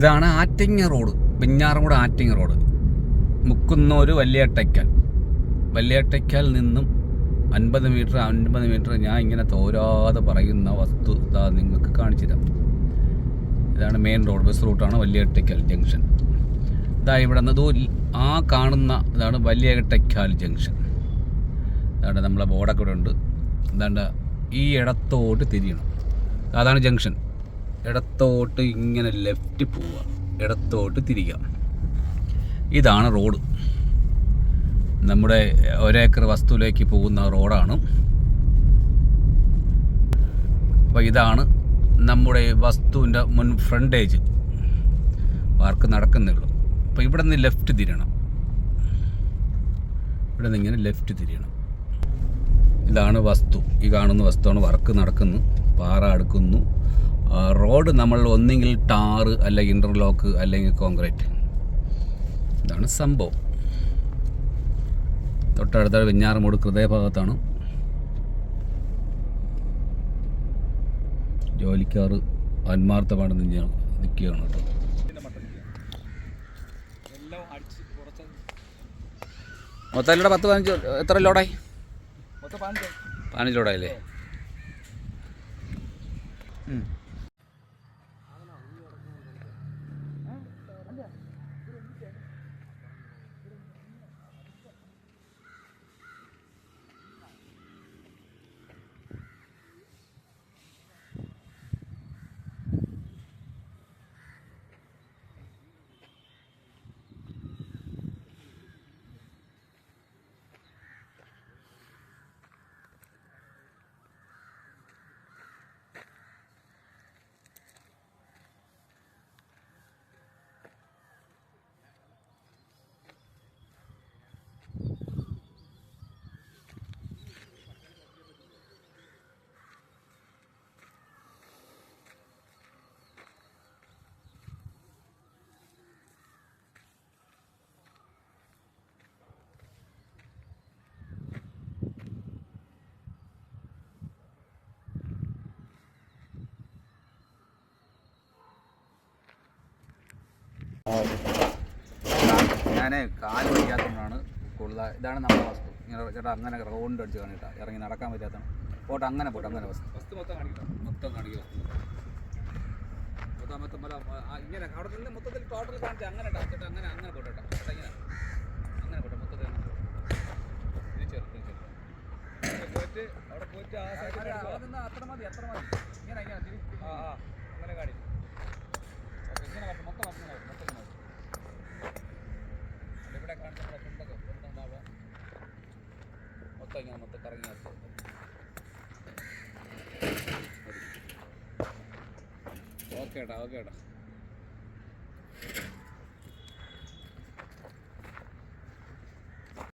ഇതാണ് Attingal road Venjaramoodu Attingal road. Mukkunnoor Valiyattakkal. Valiyattakkal നിന്നും അൻപത് മീറ്റർ അൻപത് മീറ്റർ ഞാൻ ഇങ്ങനെ തോരാതെ പറയുന്ന വസ്തു ഇതാ നിങ്ങൾക്ക് കാണിച്ചു തരാം ഇതാണ് മെയിൻ റോഡ് ബസ് റൂട്ടാണ് വലിയട്ടയ്ക്കൽ ജംഗ്ഷൻ ഇതാ ഇവിടെ നിന്ന് ആ കാണുന്ന ഇതാണ് വലിയട്ടയ്ക്കാൽ ജംഗ്ഷൻ ഇതാണ്ട് നമ്മളെ ബോർഡൊക്കെ ഇവിടെ ഉണ്ട്. ഇതാണ്ട് ഈ ഇടത്തോട്ട് തിരിയണം. അതാണ് ജംഗ്ഷൻ ഇടത്തോട്ട് ഇങ്ങനെ ലെഫ്റ്റ് പോവുക. ഇടത്തോട്ട് തിരിക്കുക ഇതാണ് റോഡ് നമ്മുടെ ഒരേക്കർ വസ്തുവിലേക്ക് പോകുന്ന റോഡാണ് അപ്പോൾ ഇതാണ് നമ്മുടെ വസ്തുവിന്റെ മുൻ ഫ്രണ്ടേജ് വർക്ക് നടക്കുന്നേ ഉള്ളൂ. അപ്പോൾ ഇവിടെ നിന്ന് ലെഫ്റ്റ് തിരിയണം. ഇവിടെ നിന്ന് ഇങ്ങനെ ലെഫ്റ്റ് തിരിയണം. ഇതാണ് വസ്തു. ഈ കാണുന്ന വസ്തുവാണ് വർക്ക് നടക്കുന്നു പാറ അടുക്കുന്നു. റോഡ് നമ്മൾ ഒന്നെങ്കിൽ ടാറ് അല്ലെങ്കിൽ ഇന്റർലോക്ക് അല്ലെങ്കിൽ കോൺക്രീറ്റ് ഇതാണ് സംഭവം. തൊട്ടടുത്ത വെഞ്ഞാറമൂട് ഹൃദയഭാഗത്താണ്. ജോലിക്കാർ ആത്മാർത്ഥമാണ് നിൽക്കുകയാണ് കേട്ടോ. മൊത്തം ലോഡ് പത്ത് പതിനഞ്ച് എത്ര ലോഡായി? പതിനഞ്ച്. ലോഡായില്ലേ? ഞാൻ കാൽ വയ്യാത്തതുകൊണ്ടാണ് കൂടുതൽ ഇതാണ് നമ്മുടെ വസ്തു. ഇങ്ങനെ ചേട്ടാ അങ്ങനെ റൗണ്ട് അടിച്ച് കാണിട്ടാ ഇറങ്ങി നടക്കാൻ പറ്റാത്തതാണ്. പോട്ടെ അങ്ങനെ പോട്ടെ അങ്ങനെ വസ്തു. വസ്തു മൊത്തം കാണിക്കണം മൊത്തം കാണിക്കുക മൊത്തം മൊത്തം മൊത്തം ഇങ്ങനെ അവിടെ നിന്ന് മൊത്തത്തിൽ ടോട്ടൽ കാണിച്ച് അങ്ങനെ ഇട്ടാ ചേട്ടാ അങ്ങനെ അങ്ങനെ പോട്ടെ കേട്ടോ. ചേട്ടാ ഇങ്ങനെ. അങ്ങനെ പോട്ടെ മൊത്തത്തിൽ അങ്ങനെ പോട്ടെ. തിരിച്ച് വരട്ടെ, തിരിച്ച് വരട്ടെ. പോയിട്ട് അവിടെ പോയിട്ട് ആ സൈഡിൽ അത്ര മതി അത്ര മതി. ഇങ്ങനെ ഇങ്ങനെ ആ ആ അങ്ങനെ കാണിക്കും ഓക്കേ, ഇങ്ങനെ വരട്ടെ, മൊത്തം വരട്ടെ, ഇങ്ങനെ വരട്ടെ, മൊത്തം ഇങ്ങനെ വരട്ടെ. അല്ല, ഇവിടെ കാണിച്ച നമ്മുടെ ഫ്രണ്ടൊക്കെ ഫ്രണ്ട് ഭാഗം മൊത്തം ഇങ്ങനെ മൊത്തം കറങ്ങി വരട്ടെ. ഓക്കെ ഏട്ടാ ഓക്കെ ഏട്ടാ